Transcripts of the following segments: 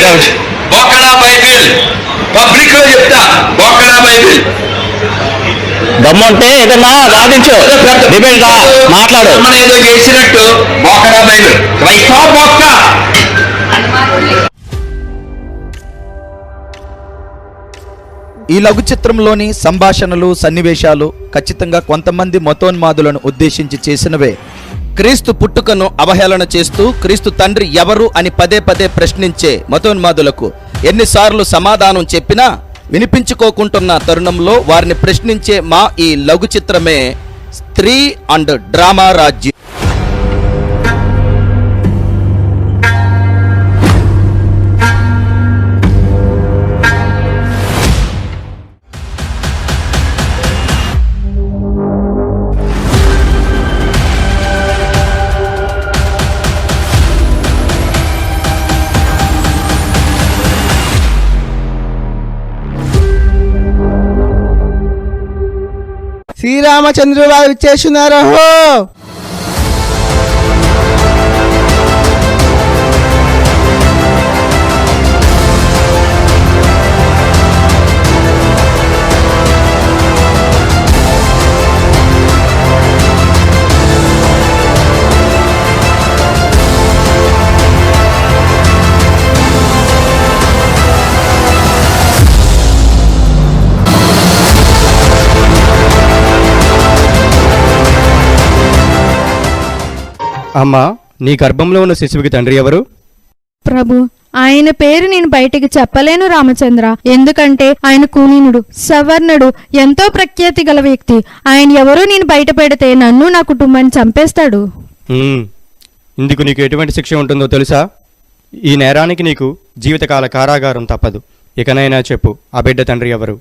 మాట్లాడు బొక్కడా బైబిల్. పబ్లిక్లో చెప్తా బొక్కడా బైబిల్. దమ్ముంటే ఏదన్నా వాదించు డిబేట్ రా మాట్లాడు. మనం ఏదో చేసినట్టు బొక్కడా బైబిల్. క్రైస్తవ బొక్క. ఈ లఘు చిత్రంలోని సంభాషణలు సన్నివేశాలు ఖచ్చితంగా కొంతమంది మతోన్మాదులను ఉద్దేశించి చేసినవే. క్రీస్తు పుట్టుకను అవహేళన చేస్తూ క్రీస్తు తండ్రి ఎవరు అని పదే పదే ప్రశ్నించే మతోన్మాదులకు ఎన్నిసార్లు సమాధానం చెప్పినా వినిపించుకోకుంటున్న తరుణంలో వారిని ప్రశ్నించే మా ఈ లఘు చిత్రమే స్త్రీ అండ్ డ్రామా రాజ్యం. శ్రీరామచంద్రుడు వారు చేస్తున్నారు అమ్మా నీ గర్భంలో ఉన్న శిశువుకి తండ్రి ఎవరు? ప్రభు ఆయన పేరు నేను బయటికి చెప్పలేను రామచంద్ర. ఎందుకంటే ఆయన కులీనుడు సవర్ణుడు ఎంతో ప్రఖ్యాతి గల వ్యక్తి. ఆయన ఎవరో నేను బయట పెడితే నన్ను నా కుటుంబాన్ని చంపేస్తాడు. ఉమ్, ఇందుకు నీకు ఎటువంటి శిక్ష ఉంటుందో తెలుసా? ఈ నేరానికి నీకు జీవితకాల కారాగారం తప్పదు. ఇకనైనా చెప్పు ఆ బిడ్డ తండ్రి ఎవరు?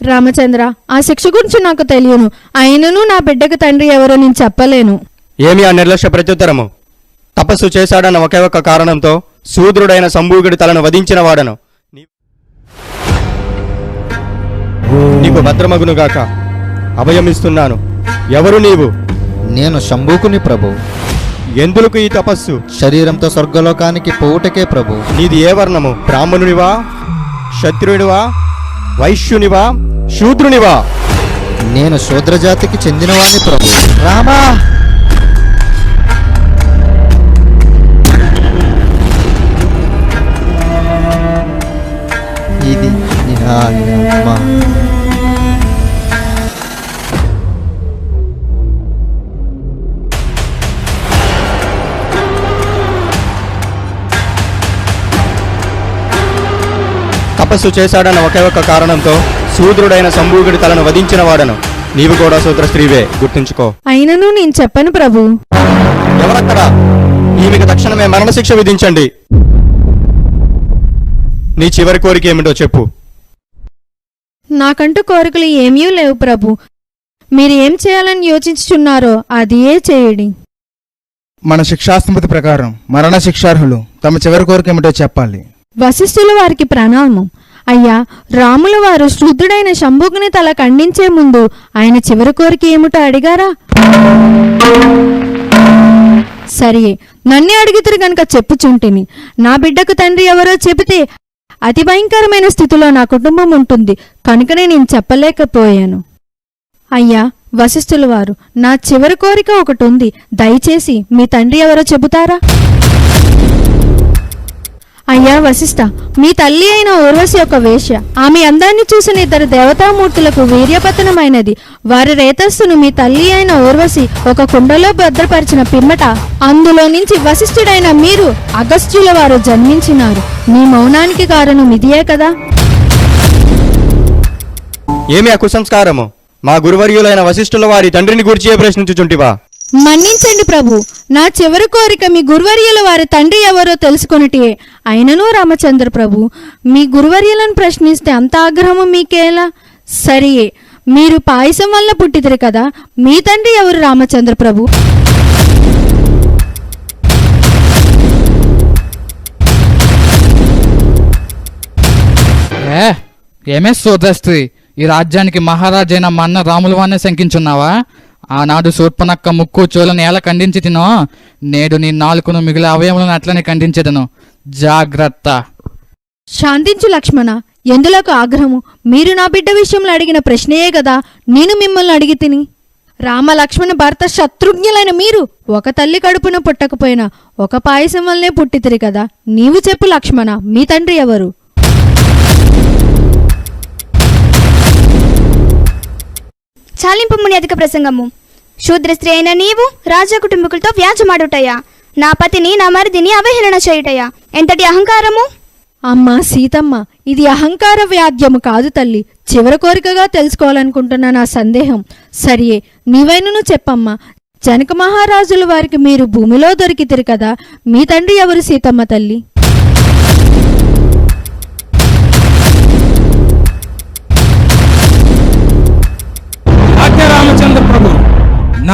రామచంద్ర ఆ శిక్ష గురించి నాకు తెలియను. ఆయనను నా బిడ్డకు తండ్రి ఎవరో నేను చెప్పలేను. ఏమి ఆ నిర్లక్ష్య ప్రత్యుత్తరము? తపస్సు చేశాడన్న ఒకే ఒక్క కారణంతో శూద్రుడైన సంభూగుడి తలను వధించిన వాడను. నీకు భద్రమగునుగాక. అభయమిస్తున్నాను. ఎవరు నీవు? నేను శంభూకుని ప్రభు. ఎందులకు ఈ తపస్సు? శరీరంతో స్వర్గలోకానికి పోవుటకే ప్రభు. నీది ఏ వర్ణము? బ్రాహ్మణునివా? క్షత్రునివా వైశ్యునివా? శూద్రునివా? నేను శూద్రజాతికి చెందినవాణ్ణి ప్రభు. రామా! అమ్మ తపస్సు చేశాడన్న ఒకే ఒక్క కారణంతో శూద్రుడైన సంభూగుడి తలను వధించిన వాడను. నీవు కూడా శూద్ర స్త్రీవే గుర్తుంచుకో. అయినను నేను చెప్పను ప్రభు. ఎవరక్కడ? ఈమెకు తక్షణమే మరణశిక్ష విధించండి. నీ చివరి కోరిక ఏమిటో చెప్పు. నాకంటూ కోరికలు ఏమీ లేవు ప్రభు. మీరు ఏం చేయాలని యోచించుచున్నారో అదియే చేయడి. మన శిక్షాస్మృతి ప్రకారం మరణ శిక్షార్హులు తమ చివరి కోరిక ఏమిటో చెప్పాలి. వశిష్ఠుల వారికి ప్రణామం. అయ్యా రాముల వారు శుద్ధుడైన శంభుకుని తల ఖండించే ముందు ఆయన చివరి కోరిక ఏమిటో అడిగారా? సరే నన్నే అడిగితురు గనుక చెప్పుచుంటిని. నా బిడ్డకు తండ్రి ఎవరో చెబితే అతి భయంకరమైన స్థితిలో నా కుటుంబం ఉంటుంది. కనుకనే నేను చెప్పలేకపోయాను. అయ్యా వశిష్ఠుల వారు నా చివరి కోరిక ఒకటి ఉంది. దయచేసి మీ తండ్రి ఎవరో చెబుతారా? అయ్యా వశిష్ట. మీ తల్లి అయిన ఊర్వశి యొక్క వేష్య ఆమె అందాన్ని చూసిన ఇద్దరు దేవతామూర్తులకు వీర్యపతనమైనది. వారి రేతస్సును మీ తల్లి అయిన ఊర్వశి ఒక కుండలో భద్రపరిచిన పిమ్మట అందులో నుంచి వశిష్ఠుడైన మీరు అగస్త్యుల వారు జన్మించినారు. మీ మౌనానికి కారణం ఇదియే కదా. ఏమి అకుసంస్కారము కుసంస్కారము? మా గురువర్యులైన వశిష్ఠుల వారి తండ్రిని గురించి ప్రశ్నించుచుంటివా? మన్నించండి ప్రభు. నా చివరి కోరిక మీ గురువర్యుల వారి తండ్రి ఎవరో తెలుసుకొనిటే అయినను రామచంద్ర ప్రభు. మీ గురువర్యులను ప్రశ్నిస్తే అంత ఆగ్రహము మీకేలా? సరే. మీరు పాయసం వల్ల పుట్టిదరు కదా. మీ తండ్రి ఎవరు రామచంద్ర ప్రభు? ఏ ఏమే సోదస్తి ఈ రాజ్యానికి మహారాజైన మన్న అన్న రాముల శంకించున్నావా? ఆనాడు సూర్పనక్క ముక్కు చోలను ఎలా ఖండించి తినో? నేడు నీ నాలుకను మిగిలిన అవయములను అట్లనే ఖండించేదను. జాగ్రత్త. శాంతించు లక్ష్మణ. ఎందులకు ఆగ్రహము? మీరు నా బిడ్డ విషయంలో అడిగిన ప్రశ్నయే కదా నేను మిమ్మల్ని అడిగి తిని. రామ లక్ష్మణ భర్త శత్రుఘ్నులైన మీరు ఒక తల్లి కడుపున పుట్టకపోయినా ఒక పాయసం వల్లనే పుట్టితిరి కదా నీవు చెప్పు లక్ష్మణ. మీ తండ్రి ఎవరు? చాలింపు అధిక ప్రసంగము. శూద్ర స్త్రీ అయిన నీవు రాజా కుటుంబకులతో వ్యాజమాడుటయా నా పతిని నా మరిదిని అవహేళన చేయుటయా? ఎంతటి అహంకారము? అమ్మా సీతమ్మ ఇది అహంకార వ్యాధ్యము కాదు తల్లి. చివరి కోరికగా తెలుసుకోవాలనుకుంటున్న నా సందేహం. సరియే నీవైనను చెప్పమ్మా. జనక మహారాజుల వారికి మీరు భూమిలో దొరికితిరు కదా. మీ తండ్రి ఎవరు సీతమ్మ తల్లి?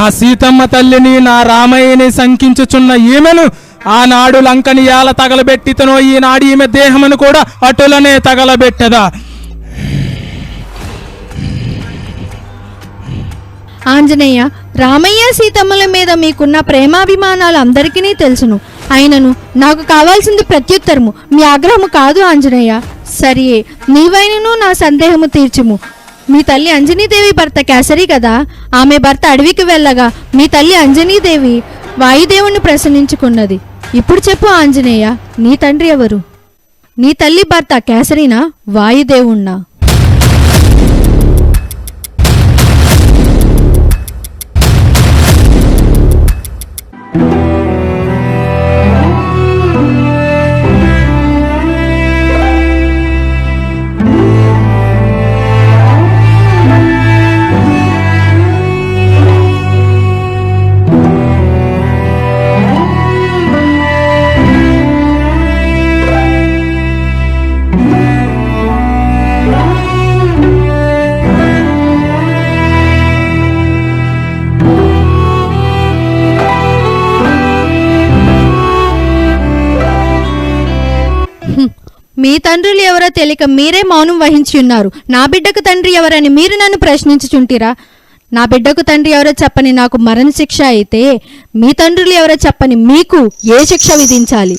నా సీతమ్మ తల్లిని నా రామయ్యని శంకించుచున్న ఈమెను ఆనాడు లంకని యాల తగలబెట్టితనో ఈనాడు ఈమె దేహమును కూడా అటులనే తగలబెట్టదా. ఆంజనేయ రామయ్య సీతమ్మల మీద మీకున్న ప్రేమాభిమానాలు అందరికీ తెలుసును. అయినను నాకు కావాల్సింది ప్రత్యుత్తరము. మీ ఆగ్రహము కాదు ఆంజనేయ. సరియే నీవైనను నా సందేహము తీర్చుము. మీ తల్లి అంజనీదేవి భర్త కేసరి కదా. ఆమె భర్త అడవికి వెళ్ళగా మీ తల్లి అంజనీదేవి వాయుదేవుణ్ణి ప్రసన్నించుకున్నది ఇప్పుడు చెప్పు ఆంజనేయ నీ తండ్రి ఎవరు? నీ తల్లి భర్త కేసరినా వాయుదేవుణ్ణా? మీ తండ్రులు ఎవరో తెలియక మీరే మౌనం వహించి ఉన్నారు. నా బిడ్డకు తండ్రి ఎవరని మీరు నన్ను ప్రశ్నించుచుంటిరా? నా బిడ్డకు తండ్రి ఎవరో చెప్పని నాకు మరణ శిక్ష అయితే మీ తండ్రులు ఎవరో చెప్పని మీకు ఏ శిక్ష విధించాలి?